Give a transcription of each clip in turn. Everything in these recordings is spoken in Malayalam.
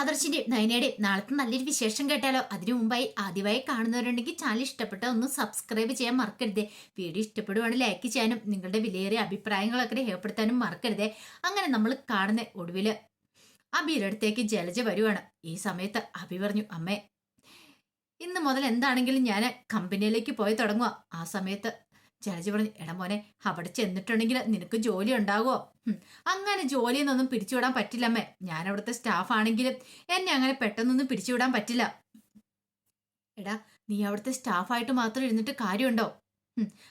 ആദർശിന്റെയും നയനയുടെയും നാളത്തെ നല്ലൊരു വിശേഷം കേട്ടാലോ? അതിനു മുമ്പായി ആദ്യമായി കാണുന്നവരുണ്ടെങ്കിൽ ചാനൽ ഇഷ്ടപ്പെട്ട ഒന്ന് സബ്സ്ക്രൈബ് ചെയ്യാൻ മറക്കരുത്. വീഡിയോ ഇഷ്ടപ്പെടുവാണെങ്കിൽ ലൈക്ക് ചെയ്യാനും നിങ്ങളുടെ വിലയേറിയ അഭിപ്രായങ്ങളൊക്കെ രേഖപ്പെടുത്താനും മറക്കരുത്. അങ്ങനെ നമ്മൾ കാണുന്ന ഒടുവിൽ അബിയുടെ ജലജ വരുവാണ്. ഈ സമയത്ത് അബി പറഞ്ഞു അമ്മേ ഇന്ന് മുതൽ എന്താണെങ്കിലും ഞാൻ കമ്പനിയിലേക്ക് പോയി തുടങ്ങുക ആ സമയത്ത് ജലജ പറഞ്ഞു എടാ മോനെ അവിടെ ചെന്നിട്ടുണ്ടെങ്കിൽ നിനക്ക് ജോലി ഉണ്ടാകുമോ അങ്ങനെ അങ്ങനെ ജോലിയൊന്നും പിരിച്ചുവിടാൻ പറ്റില്ലമ്മേ ഞാൻ അവിടുത്തെ സ്റ്റാഫ് ആണെങ്കിലും എന്നെ അങ്ങനെ പെട്ടെന്നൊന്നും പിരിച്ചുവിടാൻ പറ്റില്ല. എടാ നീ അവിടുത്തെ സ്റ്റാഫായിട്ട് മാത്രം ഇരുന്നിട്ട് കാര്യമുണ്ടോ?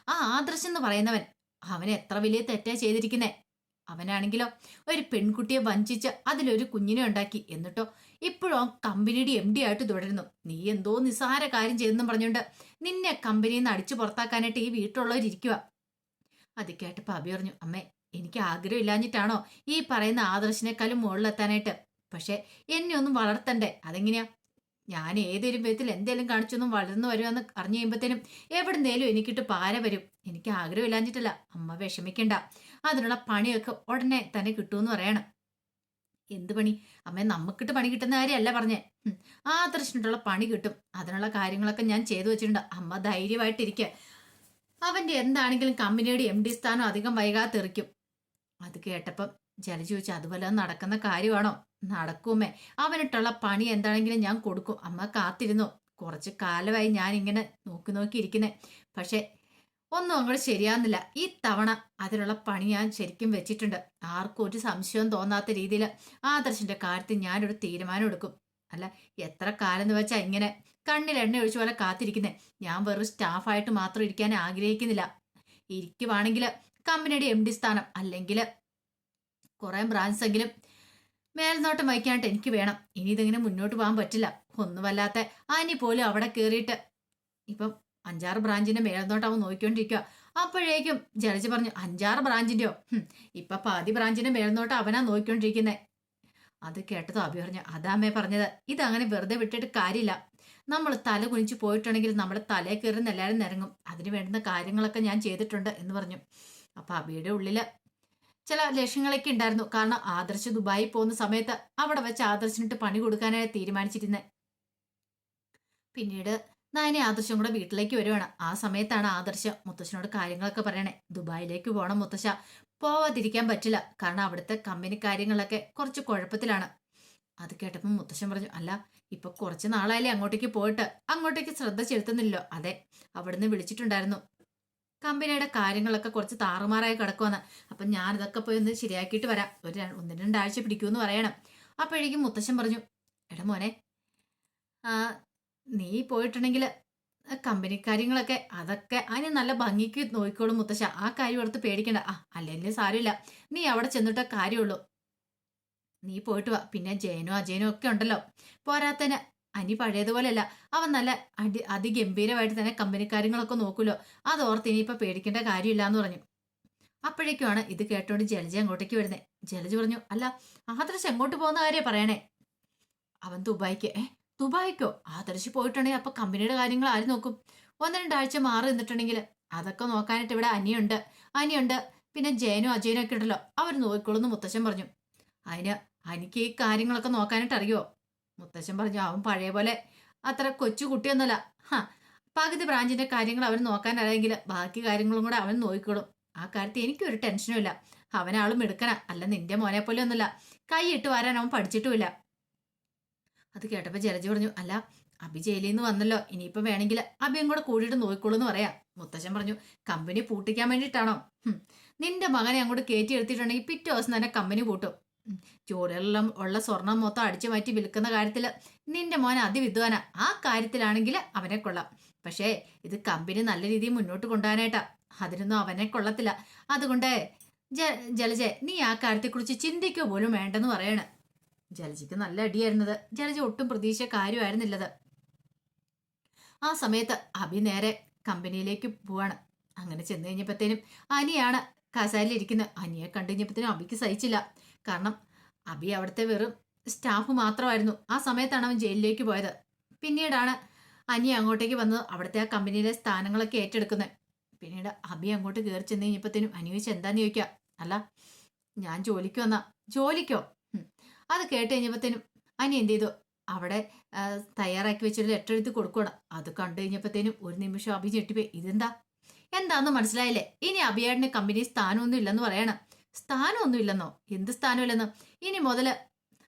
ആ ആദർശ് എന്ന് പറയുന്നവൻ. അവൻ എത്ര വലിയ തെറ്റാ ചെയ്തിരിക്കുന്നേ. അവനാണെങ്കിലോ ഒരു പെൺകുട്ടിയെ വഞ്ചിച്ച് അതിലൊരു കുഞ്ഞിനെ ഉണ്ടാക്കി. എന്നിട്ടോ ഇപ്പോഴും കമ്പനിയുടെ എം ഡി ആയിട്ട് തുടരുന്നു. നീ എന്തോ നിസ്സാര കാര്യം ചെയ്തെന്നും പറഞ്ഞുകൊണ്ട് നിന്നെ കമ്പനിയിൽ നിന്ന് അടിച്ചു പുറത്താക്കാനായിട്ട് ഈ വീട്ടിലുള്ളവരിയ്ക്കുക അത് കേട്ടപ്പോൾ അഭി പറഞ്ഞു അമ്മേ എനിക്ക് ആഗ്രഹം ആഗ്രഹമില്ലാഞ്ഞിട്ടാണോ ഈ പറയുന്ന ആദർശിനേക്കാളും മുകളിലെത്താനായിട്ട്? പക്ഷെ എന്നെ ഒന്നും വളർത്തണ്ടേ? അതെങ്ങനെയാ? ഞാൻ ഏതൊരു വിധത്തിൽ എന്തേലും കാണിച്ചൊന്നും വളർന്നു വരുമെന്ന് അറിഞ്ഞു കഴിയുമ്പോഴത്തേനും എവിടുന്നേലും എനിക്കിട്ട് പാര വരും. എനിക്ക് ആഗ്രഹമില്ലാഞ്ഞിട്ടല്ല. അമ്മ വിഷമിക്കണ്ട. അതിനുള്ള പണിയൊക്കെ ഉടനെ തന്നെ കിട്ടുമെന്ന് പറയണം. എന്ത് പണി? അമ്മ നമുക്കിട്ട് പണി കിട്ടുന്ന കാര്യമല്ല പറഞ്ഞേ. ആ ആദർശിനുള്ള പണി കിട്ടും. അതിനുള്ള കാര്യങ്ങളൊക്കെ ഞാൻ ചെയ്തു വെച്ചിട്ടുണ്ട്. അമ്മ ധൈര്യമായിട്ടിരിക്കുക അവന്റെ എന്താണെങ്കിലും കമ്പനിയുടെ എം ഡി സ്ഥാനം അധികം വൈകാതെ തെറിക്കും. അത് കേട്ടപ്പം ജല ചോദിച്ചു അതുപോലെ നടക്കുന്ന കാര്യമാണോ? നടക്കുമേ. അവനിട്ടുള്ള പണി എന്താണെങ്കിലും ഞാൻ കൊടുക്കും. അമ്മ കാത്തിരുന്നു. കുറച്ച് കാലമായി ഞാൻ ഇങ്ങനെ നോക്കി നോക്കി ഇരിക്കുന്നേ. പക്ഷെ ഒന്നും അങ്ങോട്ട് ശരിയാകുന്നില്ല ഈ തവണ അതിനുള്ള പണി ഞാൻ ശരിക്കും വെച്ചിട്ടുണ്ട്. ആർക്കും ഒരു സംശയവും തോന്നാത്ത രീതിയിൽ ആദർശിന്റെ കാര്യത്തിൽ ഞാനൊരു തീരുമാനം എടുക്കും. അല്ല എത്ര കാലം എന്ന് വെച്ചാൽ ഇങ്ങനെ കണ്ണിൽ എണ്ണ ഒഴിച്ച പോലെ കാത്തിരിക്കുന്നേ. ഞാൻ വെറും സ്റ്റാഫായിട്ട് മാത്രം ഇരിക്കാൻ ആഗ്രഹിക്കുന്നില്ല. ഇരിക്കുവാണെങ്കിൽ കമ്പനിയുടെ എം ഡി സ്ഥാനം അല്ലെങ്കിൽ കുറേ ബ്രാഞ്ച് എങ്കിലും മേൽനോട്ടം വഹിക്കാനായിട്ട് എനിക്ക് വേണം. ഇനി ഇതിങ്ങനെ മുന്നോട്ട് പോകാൻ പറ്റില്ല. ഒന്നുമല്ലാത്ത ആനി പോലും അവിടെ കയറിയിട്ട് ഇപ്പം അഞ്ചാറ് ബ്രാഞ്ചിന്റെ മേൽനോട്ടം അവൻ നോക്കിക്കൊണ്ടിരിക്കുക അപ്പോഴേക്കും ജഡ്ജി പറഞ്ഞു അഞ്ചാറ് ബ്രാഞ്ചിന്റെയോ ഹും, ഇപ്പൊ പാതി ബ്രാഞ്ചിന്റെ മേൽനോട്ടം അവനാ നോക്കിക്കൊണ്ടിരിക്കുന്നത് അത് കേട്ടതോ അഭി പറഞ്ഞു അതാമ്മേ പറഞ്ഞത്. ഇതങ്ങനെ വെറുതെ വിട്ടിട്ട് കാര്യമില്ല. നമ്മൾ തല കുനിച്ച് പോയിട്ടുണ്ടെങ്കിൽ നമ്മൾ തലേ കയറുന്ന എല്ലാവരും നിരങ്ങും. അതിന് വേണ്ടുന്ന കാര്യങ്ങളൊക്കെ ഞാൻ ചെയ്തിട്ടുണ്ട് എന്ന് പറഞ്ഞു. അപ്പൊ അബിയുടെ ഉള്ളിൽ ചില ലക്ഷ്യങ്ങളൊക്കെ ഉണ്ടായിരുന്നു. കാരണം ആദർശ് ദുബായി പോകുന്ന സമയത്ത് അവിടെ വെച്ച് ആദർശിനിട്ട് പണി കൊടുക്കാനായി തീരുമാനിച്ചിരുന്നത് പിന്നീട് നയനെ ആദർശം കൂടെ വീട്ടിലേക്ക് വരുവാണ്. ആ സമയത്താണ് ആദർശ് മുത്തശ്ശനോട് കാര്യങ്ങളൊക്കെ പറയണേ. ദുബായിലേക്ക് പോകണം മുത്തശ്ശ. പോവാതിരിക്കാൻ പറ്റില്ല. കാരണം അവിടുത്തെ കമ്പനി കാര്യങ്ങളൊക്കെ കുറച്ച് കുഴപ്പത്തിലാണ്. അത് കേട്ടപ്പോൾ മുത്തശ്ശൻ പറഞ്ഞു അല്ല ഇപ്പൊ കുറച്ച് നാളായാലേ അങ്ങോട്ടേക്ക് പോയിട്ട്. അങ്ങോട്ടേക്ക് ശ്രദ്ധ ചെലുത്തുന്നില്ലല്ലോ. അതെ അവിടുന്ന് വിളിച്ചിട്ടുണ്ടായിരുന്നു. കമ്പനിയുടെ കാര്യങ്ങളൊക്കെ കുറച്ച് താറുമാറായി കിടക്കുമെന്ന് അപ്പൊ ഞാൻ ഇതൊക്കെ പോയി ഒന്ന് ശരിയാക്കിയിട്ട് വരാം. ഒരു ഒന്ന് രണ്ടാഴ്ച പിടിക്കുമെന്ന് പറയണം. അപ്പോഴേക്കും മുത്തശ്ശൻ പറഞ്ഞു എടാ മോനെ നീ പോയിട്ടുണ്ടെങ്കിൽ കമ്പനി കാര്യങ്ങളൊക്കെ അതൊക്കെ അതിന് നല്ല ഭംഗിക്ക് നോക്കിക്കോളും മുത്തശ്ശ. ആ കാര്യം എടുത്ത് പേടിക്കണ്ട. ആ അല്ലെങ്കിൽ സാരമില്ല. നീ അവിടെ ചെന്നിട്ടേ കാര്യമുള്ളൂ. നീ പോയിട്ട് വാ. പിന്നെ ജയനോ അജയനോ ഒക്കെ ഉണ്ടല്ലോ. പോരാത്തന് അനി പഴയതുപോലെയല്ല. അവൻ നല്ല അടി അതിഗംഭീരമായിട്ട് തന്നെ കമ്പനി കാര്യങ്ങളൊക്കെ നോക്കുമല്ലോ അത് ഓർത്ത് ഇനിയിപ്പോ പേടിക്കേണ്ട കാര്യമില്ല എന്ന് പറഞ്ഞു. അപ്പോഴേക്കുമാണ് ഇത് കേട്ടോണ്ട് ജലജ അങ്ങോട്ടേക്ക് വരുന്നത് ജലജ പറഞ്ഞു അല്ല ആദർശ് എങ്ങോട്ട് പോകുന്ന കാര്യം പറയണേ? അവൻ ദുബായിക്ക് ഏ ദുബായിക്കോ? ആദർശ് പോയിട്ടുണ്ടെങ്കിൽ അപ്പൊ കമ്പനിയുടെ കാര്യങ്ങൾ ആര് നോക്കും? ഒന്ന് രണ്ടാഴ്ച മാറി നിന്നിട്ടുണ്ടെങ്കിൽ അതൊക്കെ നോക്കാനായിട്ട് ഇവിടെ അനിയുണ്ട്. അനിയുണ്ട് പിന്നെ ജയനും അജയനും ഒക്കെ ഉണ്ടല്ലോ. അവർ നോക്കിക്കോളൂന്ന് മുത്തശ്ശൻ പറഞ്ഞു. അതിന് അനിക്ക് ഈ കാര്യങ്ങളൊക്കെ നോക്കാനായിട്ട് അറിയോ മുത്തശ്ശൻ പറഞ്ഞു അവൻ പഴയ പോലെ അത്ര കൊച്ചു കുട്ടിയൊന്നുമല്ല. ഹാ പകുതി ബ്രാഞ്ചിന്റെ കാര്യങ്ങൾ അവൻ നോക്കാനല്ലെങ്കിൽ ബാക്കി കാര്യങ്ങളും കൂടെ അവൻ നോക്കിക്കോളും. ആ കാര്യത്തിൽ എനിക്കൊരു ടെൻഷനും ഇല്ല. അവനാളും എടുക്കണ അല്ല നിന്റെ മോനെ പോലെ ഒന്നുമില്ല. കൈയിട്ട് വരാൻ അവൻ പഠിച്ചിട്ടുമില്ല. അത് കേട്ടപ്പോ ജലജ പറഞ്ഞു അല്ല അഭി ജയിലിൽ നിന്ന് വന്നല്ലോ. ഇനിയിപ്പം വേണമെങ്കിൽ അഭിയും കൂടെ കൂടിയിട്ട് നോക്കിക്കോളൂ എന്ന് പറയാം. മുത്തശ്ശൻ പറഞ്ഞു കമ്പനി പൂട്ടിക്കാൻ വേണ്ടിയിട്ടാണോ? നിന്റെ മകനെ അങ്ങോട്ട് കയറ്റി എടുത്തിട്ടുണ്ടെങ്കിൽ പിറ്റേ ദിവസം തന്നെ കമ്പനി പൂട്ടും. ജോലിയെല്ലാം ഉള്ള സ്വർണം മൊത്തം അടിച്ചു മാറ്റി വിൽക്കുന്ന കാര്യത്തിൽ നിന്റെ മോൻ അതിവിദ്വാന. ആ കാര്യത്തിലാണെങ്കിൽ അവനെ കൊള്ളാം. പക്ഷേ ഇത് കമ്പനി നല്ല രീതിയിൽ മുന്നോട്ട് കൊണ്ടുപോകാനായിട്ടാ അതിനൊന്നും അവനെ കൊള്ളത്തില്ല. അതുകൊണ്ട് ജ ജലജ നീ ആ കാര്യത്തെക്കുറിച്ച് ചിന്തിക്കുക പോലും വേണ്ടെന്ന് പറയണ്. ജലജയ്ക്ക് നല്ല അടിയായിരുന്നത്. ജലജ ഒട്ടും പ്രതീക്ഷ കാര്യമായിരുന്നില്ലത്. ആ സമയത്ത് അഭി നേരെ കമ്പനിയിലേക്ക് പോവാണ്. അങ്ങനെ ചെന്ന് കഴിഞ്ഞപ്പോഴത്തേനും അനിയാണ് കസാലിലിരിക്കുന്നത് അനിയെ കണ്ടുകഴിഞ്ഞപ്പത്തിനും അബിക്ക് സഹിച്ചില്ല. കാരണം അബി അവിടുത്തെ വെറും സ്റ്റാഫ് മാത്രമായിരുന്നു. ആ സമയത്താണ് അവൻ ജയിലിലേക്ക് പോയത്. പിന്നീടാണ് അനി അങ്ങോട്ടേക്ക് വന്നത് അവിടുത്തെ ആ കമ്പനിയിലെ സ്ഥാനങ്ങളൊക്കെ ഏറ്റെടുക്കുന്നത്. പിന്നീട് അബി അങ്ങോട്ട് കയറി ചെന്ന് കഴിഞ്ഞപ്പത്തേനും അനി എന്താന്ന് ചോദിക്കുക അല്ല ഞാൻ ജോലിക്ക് വന്ന. ജോലിക്കോ. അത് കേട്ട് കഴിഞ്ഞപ്പത്തേനും അനി എന്ത് ചെയ്തു? അവിടെ തയ്യാറാക്കി വെച്ചൊരു ലെറ്റർ എഴുതി കൊടുക്കണം അത് കണ്ടു കഴിഞ്ഞപ്പത്തേനും ഒരു നിമിഷം അഭി ഞെട്ടിപ്പോയി. ഇതെന്താ? എന്താന്ന് മനസ്സിലായില്ലേ? ഇനി അഭിയേട്ടന് കമ്പനി സ്ഥാനമൊന്നും ഇല്ലെന്ന് പറയണം. സ്ഥാനമൊന്നും ഇല്ലെന്നോ എന്ത് സ്ഥാനമില്ലെന്നോ? ഇനി മുതൽ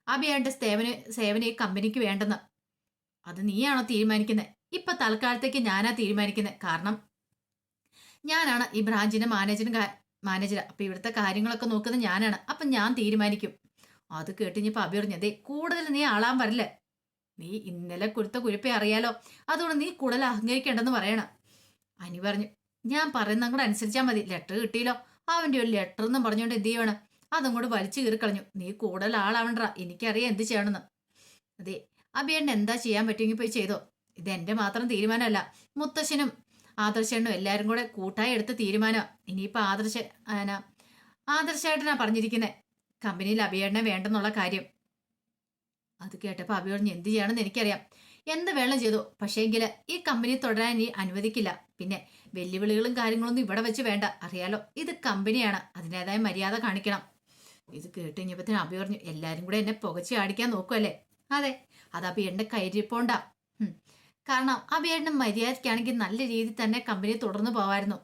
അഭിയേട്ടന്റെ സേവന സേവന ഈ കമ്പനിക്ക് വേണ്ടെന്ന്. അത് നീയാണോ തീരുമാനിക്കുന്നത് ഇപ്പൊ തൽക്കാലത്തേക്ക് ഞാനാ തീരുമാനിക്കുന്നത് കാരണം ഞാനാണ് ഈ ബ്രാഞ്ചിന്റെ മാനേജറും മാനേജർ അപ്പൊ ഇവിടുത്തെ കാര്യങ്ങളൊക്കെ നോക്കുന്നത് ഞാനാണ്. അപ്പൊ ഞാൻ തീരുമാനിക്കും. അത് കേട്ടിഞ്ഞപ്പോ അഭിറിഞ്ഞതേ കൂടുതൽ നീ ആളാൻ വരില്ല. നീ ഇന്നലെ കൊടുത്ത കുരിപ്പെ അറിയാലോ. അതുകൊണ്ട് നീ കൂടുതൽ അഹങ്കരിക്കേണ്ടെന്ന് പറയണം. അനി പറഞ്ഞു ഞാൻ പറയുന്ന കൂടെ അനുസരിച്ചാൽ മതി. ലെറ്റർ കിട്ടിയില്ലോ. അവന്റെ ഒരു ലെറ്റർ എന്നും പറഞ്ഞുകൊണ്ട് എന്ത് ചെയ്യണം അതും കൂടെ വലിച്ചു കീറിക്കളഞ്ഞു നീ കൂടുതൽ ആളാവണ്ട എനിക്കറിയാം എന്ത് ചെയ്യണമെന്ന്. അതെ അഭിയേട്ടൻ എന്താ ചെയ്യാൻ പറ്റുമെങ്കിൽ പോയി ചെയ്തോ. ഇത് എന്റെ മാത്രം തീരുമാനമല്ല. മുത്തശ്ശനും ആദർശനും എല്ലാവരും കൂടെ കൂട്ടായി എടുത്ത തീരുമാനം ഇനിയിപ്പോൾ ആദർശ ആന ആദർശായിട്ടാ പറഞ്ഞിരിക്കുന്നത് കമ്പനിയിൽ അഭിയേട്ടനെ വേണ്ടെന്നുള്ള കാര്യം. അത് കേട്ടപ്പോൾ അഭി പറഞ്ഞു എന്ത് ചെയ്യണമെന്ന് എനിക്കറിയാം. എന്ത് വേണം ചെയ്തു. പക്ഷേങ്കിൽ ഈ കമ്പനി തുടരാൻ ഇനി അനുവദിക്കില്ല. പിന്നെ വെല്ലുവിളികളും കാര്യങ്ങളൊന്നും ഇവിടെ വെച്ച് വേണ്ട. അറിയാലോ ഇത് കമ്പനിയാണ് അതിന്റെതായ മര്യാദ കാണിക്കണം. ഇത് കേട്ട് കഴിഞ്ഞപ്പത്തിന് അഭി പറഞ്ഞു എല്ലാരും കൂടെ എന്നെ പുകച്ചു ആടിക്കാൻ നോക്കുമല്ലേ അതെ അത് അഭിയേട്ടന്റെ കയറ്റിപ്പോണ്ട. കാരണം അഭിയേട്ടന് മര്യാദയ്ക്കാണെങ്കിൽ നല്ല രീതിയിൽ തന്നെ കമ്പനി തുടർന്നു പോവായിരുന്നു.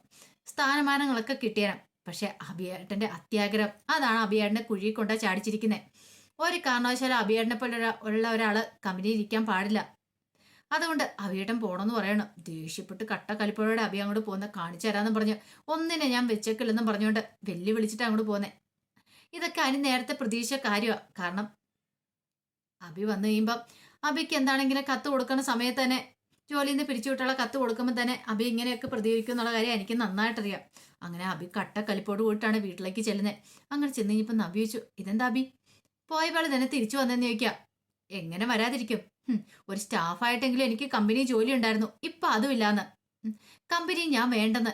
സ്ഥാനമാനങ്ങളൊക്കെ കിട്ടിയണം പക്ഷെ അഭിയേട്ടന്റെ അത്യാഗ്രഹം അതാണ് അഭിയേട്ടനെ കുഴി കൊണ്ട ചാടിച്ചിരിക്കുന്നത് ഒരു കാരണവശാലും അഭിയേട്ടനെ പോലെ ഉള്ള ഒരാൾ കമ്പനിയിൽ ഇരിക്കാൻ പാടില്ല. അതുകൊണ്ട് അവിയേട്ടൻ പോണമെന്ന് പറയണം. ദേഷ്യപ്പെട്ട് കട്ട കലിപ്പോഴോടെ അബി അങ്ങോട്ട് പോകുന്ന കാണിച്ചു തരാമെന്ന് പറഞ്ഞ്. ഒന്നിനെ ഞാൻ വെച്ചേക്കില്ലെന്നും പറഞ്ഞുകൊണ്ട് വെല്ലു വിളിച്ചിട്ട് അങ്ങോട്ട് പോന്നെ. ഇതൊക്കെ അനി നേരത്തെ പ്രതീക്ഷ കാര്യമാണ് കാരണം അഭി വന്നു കഴിയുമ്പം അഭിക്ക് എന്താണെങ്കിലും കത്ത് കൊടുക്കുന്ന സമയത്ത് തന്നെ ജോലിയിൽ നിന്ന് പിരിച്ചുവിട്ടുള്ള കത്ത് കൊടുക്കുമ്പോൾ തന്നെ അഭി ഇങ്ങനെയൊക്കെ പ്രതികരിക്കും എന്നുള്ള കാര്യം എനിക്ക് നന്നായിട്ടറിയാം. അങ്ങനെ അഭി കട്ട കലിപ്പോട് പോയിട്ടാണ് വീട്ടിലേക്ക് ചെല്ലുന്നത് അങ്ങനെ ചെന്ന് കഴിഞ്ഞപ്പോൾ നബി ചോദിച്ചു ഇതെന്താ അഭി? പോയപാട് തന്നെ തിരിച്ചു വന്നെന്ന് ചോദിക്കാം. എങ്ങനെ വരാതിരിക്കും? ഒരു സ്റ്റാഫായിട്ടെങ്കിലും എനിക്ക് കമ്പനി ജോലി ഉണ്ടായിരുന്നു ഇപ്പൊ അതുമില്ലാന്ന്. കമ്പനി ഞാൻ വേണ്ടെന്ന്.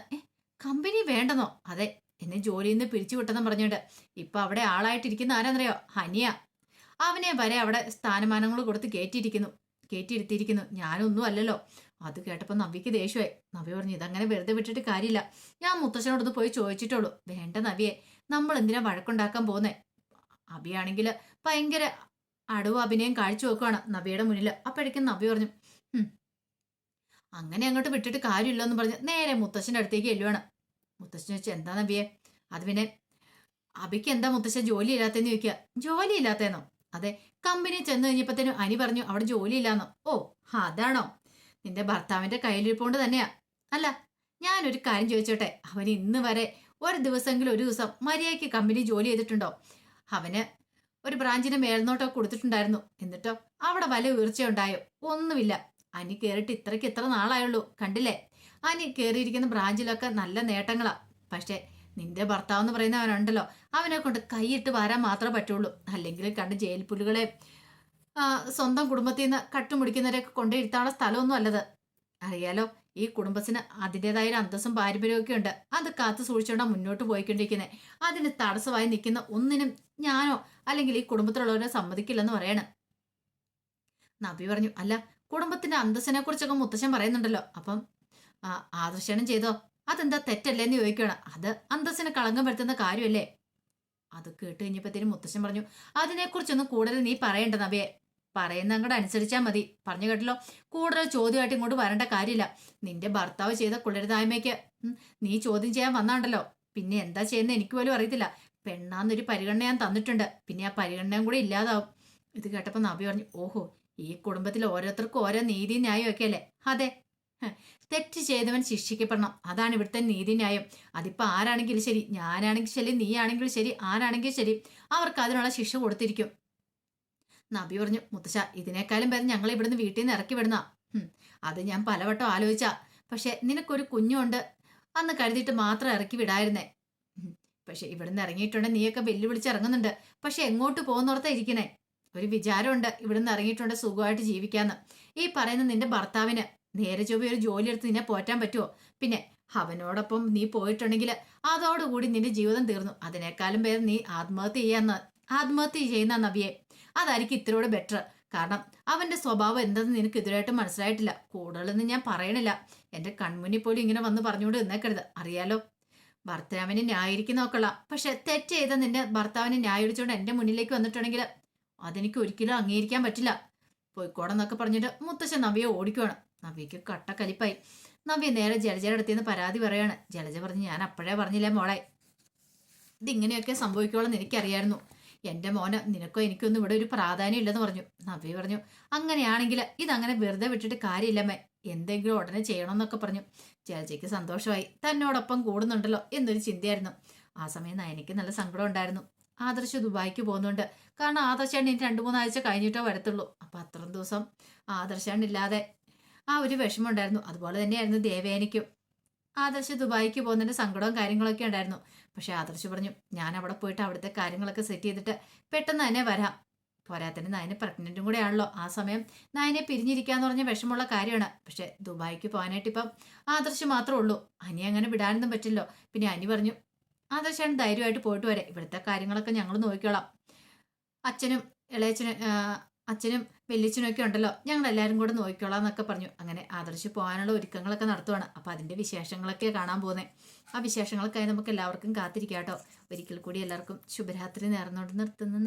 കമ്പനി വേണ്ടെന്നോ? അതെ എന്നെ ജോലിയിൽ നിന്ന് പിരിച്ചു വിട്ടെന്ന് പറഞ്ഞുകൊണ്ട്. ഇപ്പൊ അവിടെ ആളായിട്ടിരിക്കുന്ന ആരാന്നറിയോ? ഹനിയ. അവനെ വരെ അവിടെ സ്ഥാനമാനങ്ങൾ കൊടുത്ത് കയറ്റിയിരിക്കുന്നു കയറ്റിയിരുത്തിയിരിക്കുന്നു ഞാനൊന്നും അല്ലല്ലോ. അത് കേട്ടപ്പോൾ നവിക്ക് ദേഷ്യമായി നവി പറഞ്ഞു ഇതങ്ങനെ വെറുതെ വിട്ടിട്ട് കാര്യമില്ല. ഞാൻ മുത്തശ്ശനോടൊന്ന് പോയി ചോദിച്ചിട്ടുള്ളൂ വേണ്ട നവിയെ നമ്മൾ എന്തിനാ വഴക്കുണ്ടാക്കാൻ പോകുന്നേ അബിയാണെങ്കിൽ ഭയങ്കര അടവ് അഭിനയം കാഴ്ച വെക്കുവാണ് നബിയുടെ മുന്നിൽ. അപ്പോഴേക്കും നബി പറഞ്ഞു അങ്ങനെ അങ്ങോട്ട് വിട്ടിട്ട് കാര്യമില്ലെന്ന് പറഞ്ഞ് നേരെ മുത്തശ്ശന്റെ അടുത്തേക്ക് ചെല്ലുവാണ്. മുത്തശ്ശൻ ചോദിച്ചു എന്താ നബിയെ അത് പിന്നെ അബിക്ക് എന്താ മുത്തശ്ശൻ ജോലി ഇല്ലാത്തതെന്ന് ചോദിക്കുക? ജോലി ഇല്ലാത്തേന്നോ അതെ കമ്പനി ചെന്ന് കഴിഞ്ഞപ്പോഴത്തേനും അനി പറഞ്ഞു അവിടെ ജോലി ഇല്ലാന്നോ ഓ അതാണോ? നിന്റെ ഭർത്താവിന്റെ കയ്യിലിരിപ്പോണ്ട് തന്നെയാ. അല്ല ഞാനൊരു കാര്യം ചോദിച്ചോട്ടെ. അവൻ ഇന്ന് വരെ ഒരു ദിവസമെങ്കിലും ഒരു ദിവസം മര്യാദയ്ക്ക് കമ്പനി ജോലി ചെയ്തിട്ടുണ്ടോ? അവന് ഒരു ബ്രാഞ്ചിന് മേൽനോട്ടമൊക്കെ കൊടുത്തിട്ടുണ്ടായിരുന്നു. എന്നിട്ടോ? അവിടെ വല ഉയർച്ചയുണ്ടായോ? ഒന്നുമില്ല. അനി കയറിയിട്ട് ഇത്രയ്ക്ക് ഇത്ര നാളായുള്ളൂ? കണ്ടില്ലേ? അനി കയറിയിരിക്കുന്ന ബ്രാഞ്ചിലൊക്കെ നല്ല നേട്ടങ്ങളാ. പക്ഷേ നിന്റെ ഭർത്താവ് എന്ന് പറയുന്നവനുണ്ടല്ലോ. അവനെ കൊണ്ട് കൈയിട്ട് വരാൻ മാത്രമേ പറ്റുള്ളൂ. അല്ലെങ്കിൽ കണ്ട് ജയിൽ പുലുകളെ സ്വന്തം കുടുംബത്തിൽ നിന്ന് കട്ടുമുടിക്കുന്നവരെയൊക്കെ കൊണ്ടിരുത്താനുള്ള സ്ഥലമൊന്നും അല്ലത്. അറിയാലോ? ഈ കുടുംബത്തിന് അതിന്റെതായ ഒരു അന്തസ്സും പാരമ്പര്യമൊക്കെ ഉണ്ട്. അത് കാത്തു സൂക്ഷിച്ചുകൊണ്ടാണ് മുന്നോട്ട് പോയിക്കൊണ്ടിരിക്കുന്നത് അതിന് തടസ്സമായി നിൽക്കുന്ന ഒന്നിനും ഞാനോ അല്ലെങ്കിൽ ഈ കുടുംബത്തിലുള്ളവരെ സമ്മതിക്കില്ലെന്ന് പറയണം. നബി പറഞ്ഞു അല്ല കുടുംബത്തിന്റെ അന്തസ്സിനെ കുറിച്ചൊക്കെ മുത്തശ്ശൻ പറയുന്നുണ്ടല്ലോ. അപ്പം ആദർശനം ചെയ്തോ? അതെന്താ തെറ്റല്ലേ എന്ന് ചോദിക്കണം അത് അന്തസ്സിന് കളങ്കം വരുത്തുന്ന കാര്യമല്ലേ? അത് കേട്ട് കഴിഞ്ഞപ്പോഴത്തേനും മുത്തശ്ശൻ പറഞ്ഞു അതിനെക്കുറിച്ചൊന്നും കൂടുതൽ നീ പറയേണ്ട നബിയെ. പറയുന്ന അങ്ങോട്ട് അനുസരിച്ചാൽ മതി. പറഞ്ഞു കേട്ടല്ലോ? കൂടുതൽ ചോദ്യമായിട്ട് ഇങ്ങോട്ട് വരേണ്ട കാര്യമില്ല. നിന്റെ ഭർത്താവ് ചെയ്ത കുളരുതായ്മയ്ക്ക് നീ ചോദ്യം ചെയ്യാൻ വന്നാണ്ടല്ലോ. പിന്നെ എന്താ ചെയ്യുന്നത് എനിക്ക് പോലും അറിയത്തില്ല. പെണ്ണാന്നൊരു പരിഗണന ഞാൻ തന്നിട്ടുണ്ട്. പിന്നെ ആ പരിഗണനയും കൂടെ ഇല്ലാതാവും. ഇത് കേട്ടപ്പോൾ നബി പറഞ്ഞു ഓഹോ ഈ കുടുംബത്തിൽ ഓരോരുത്തർക്കും ഓരോ നീതി ന്യായം ഒക്കെ അല്ലേ അതെ തെറ്റ് ചെയ്തവൻ ശിക്ഷിക്കപ്പെടണം. അതാണ് ഇവിടുത്തെ നീതി ന്യായം. അതിപ്പോൾ ആരാണെങ്കിലും ശരി ഞാനാണെങ്കിലും ശരി നീ ആണെങ്കിലും ശരി ആരാണെങ്കിലും ശരി അവർക്ക് അതിനുള്ള ശിക്ഷ കൊടുത്തിരിക്കും. നബി പറഞ്ഞു മുത്തശ്ശ ഇതിനേക്കാളും പേര് ഞങ്ങൾ ഇവിടുന്ന് വീട്ടിൽ നിന്ന് ഇറക്കി വിടുന്ന അത് ഞാൻ പലവട്ടം ആലോചിച്ച. പക്ഷെ നിനക്കൊരു കുഞ്ഞുണ്ട്. അന്ന് കരുതിയിട്ട് മാത്രം ഇറക്കി വിടായിരുന്നേ. പക്ഷെ ഇവിടുന്ന് ഇറങ്ങിയിട്ടുണ്ടെങ്കിൽ നീയൊക്കെ വെല്ലുവിളിച്ച് ഇറങ്ങുന്നുണ്ട്. പക്ഷെ എങ്ങോട്ട് പോകുന്നോർത്താ ഇരിക്കണേ? ഒരു വിചാരമുണ്ട് ഇവിടുന്ന് ഇറങ്ങിയിട്ടുണ്ട് സുഖമായിട്ട് ജീവിക്കാന്ന്. ഈ പറയുന്ന നിന്റെ ഭർത്താവിന് നേരെ ചൊവ്വ ഒരു ജോലി എടുത്ത് നിന്നെ പോറ്റാൻ പറ്റുമോ പിന്നെ അവനോടൊപ്പം നീ പോയിട്ടുണ്ടെങ്കിൽ അതോടുകൂടി നിന്റെ ജീവിതം തീർന്നു. അതിനേക്കാളും പേര് നീ ആത്മഹത്യ ചെയ്യാന്ന് ആത്മഹത്യ ചെയ്യുന്ന നബിയെ. അതായിരിക്കും ഇത്തിരിയോടെ ബെറ്റർ കാരണം അവന്റെ സ്വഭാവം എന്തെന്ന് നിനക്ക് ഇതുവരെയായിട്ട് മനസ്സിലായിട്ടില്ല. കൂടുതലൊന്നും ഞാൻ പറയണില്ല. എന്റെ കൺമുന്നിൽ പോലും ഇങ്ങനെ വന്ന് പറഞ്ഞുകൊണ്ട് നിന്നേക്കരുത്. അറിയാലോ? ഭർത്താവിനെ ന്യായീകരിക്കുന്ന നോക്കളാം പക്ഷെ തെറ്റ് ചെയ്ത നിന്റെ ഭർത്താവിനെ ന്യായീകരിച്ചുകൊണ്ട് എന്റെ മുന്നിലേക്ക് വന്നിട്ടുണ്ടെങ്കിൽ അതെനിക്ക് ഒരിക്കലും അംഗീകരിക്കാൻ പറ്റില്ല. പോയിക്കോടെന്നൊക്കെ പറഞ്ഞിട്ട് മുത്തശ്ശൻ നവ്യെ ഓടിക്കുവാണ്. നവ്യക്ക് കട്ടക്കലിപ്പായി നവ്യ നേരെ ജലജയുടെ അടുത്ത് നിന്ന് പരാതി പറയാണ് ജലജ പറഞ്ഞ് ഞാൻ അപ്പോഴേ പറഞ്ഞില്ലേ മോളെ? ഇതിങ്ങനെയൊക്കെ സംഭവിക്കുള്ളൂ എനിക്കറിയായിരുന്നു എന്റെ മോനെ നിനക്കോ എനിക്കൊന്നും ഇവിടെ ഒരു പ്രാധാന്യം ഇല്ലെന്ന് പറഞ്ഞു. നവ്യ പറഞ്ഞു അങ്ങനെയാണെങ്കിൽ ഇതങ്ങനെ വെറുതെ വിട്ടിട്ട് കാര്യമില്ലമ്മേ. എന്തെങ്കിലും ഉടനെ ചെയ്യണമെന്നൊക്കെ പറഞ്ഞു. ചേച്ചിക്ക് സന്തോഷമായി. തന്നോടൊപ്പം കൂടുന്നുണ്ടല്ലോ എന്നൊരു ചിന്തയായിരുന്നു. ആ സമയം നയനിക്ക് നല്ല സങ്കടം ഉണ്ടായിരുന്നു. ആദർശ് ദുബായിക്ക് പോകുന്നുണ്ട്. കാരണം ആദർശാണ് ഇനി രണ്ടു മൂന്നാഴ്ച കഴിഞ്ഞിട്ടോ വരത്തുള്ളൂ. അപ്പം അത്രയും ദിവസം ആദർശാണ് ഇല്ലാതെ ആ ഒരു വിഷമം ഉണ്ടായിരുന്നു. അതുപോലെ തന്നെയായിരുന്നു ദേവേനയ്ക്കും. ആദർശ് ദുബായിക്ക് പോകുന്നതിന്റെ സങ്കടവും കാര്യങ്ങളൊക്കെ ഉണ്ടായിരുന്നു. പക്ഷെ ആദർശ് പറഞ്ഞു ഞാൻ അവിടെ പോയിട്ട് അവിടുത്തെ കാര്യങ്ങളൊക്കെ സെറ്റ് ചെയ്തിട്ട് പെട്ടെന്ന് തന്നെ വരാം. പോരാത്തിന് നയനെ പ്രഗ്നന്റും കൂടെ ആണല്ലോ. ആ സമയം നയനെ പിരിഞ്ഞിരിക്കാന്ന് പറഞ്ഞ വിഷമമുള്ള കാര്യമാണ്. പക്ഷെ ദുബായിക്ക് പോകാനായിട്ട് ഇപ്പം ആദർശ് മാത്രമേ ഉള്ളൂ. അനി അങ്ങനെ വിടാനൊന്നും പറ്റില്ലോ പിന്നെ അനി പറഞ്ഞു ആദർശാണ് ധൈര്യമായിട്ട് പോയിട്ട് വരെ. ഇവിടുത്തെ കാര്യങ്ങളൊക്കെ ഞങ്ങൾ നോക്കിക്കോളാം. അച്ഛനും ഇളയച്ചനും അച്ഛനും വലിയച്ഛനും ഒക്കെ ഉണ്ടല്ലോ ഞങ്ങൾ എല്ലാവരും കൂടെ നോക്കിക്കോളാം എന്നൊക്കെ പറഞ്ഞു. അങ്ങനെ ആദർശ് പോകാനുള്ള ഒരുക്കങ്ങളൊക്കെ നടത്തുവാണ്. അപ്പൊ അതിന്റെ വിശേഷങ്ങളൊക്കെ കാണാൻ പോകുന്നത് ആ വിശേഷങ്ങൾക്കായി നമുക്ക് എല്ലാവർക്കും കാത്തിരിക്കാം കേട്ടോ ഒരിക്കൽ കൂടി എല്ലാവർക്കും ശുഭരാത്രി നേർന്നോട് നിർത്തുന്നു.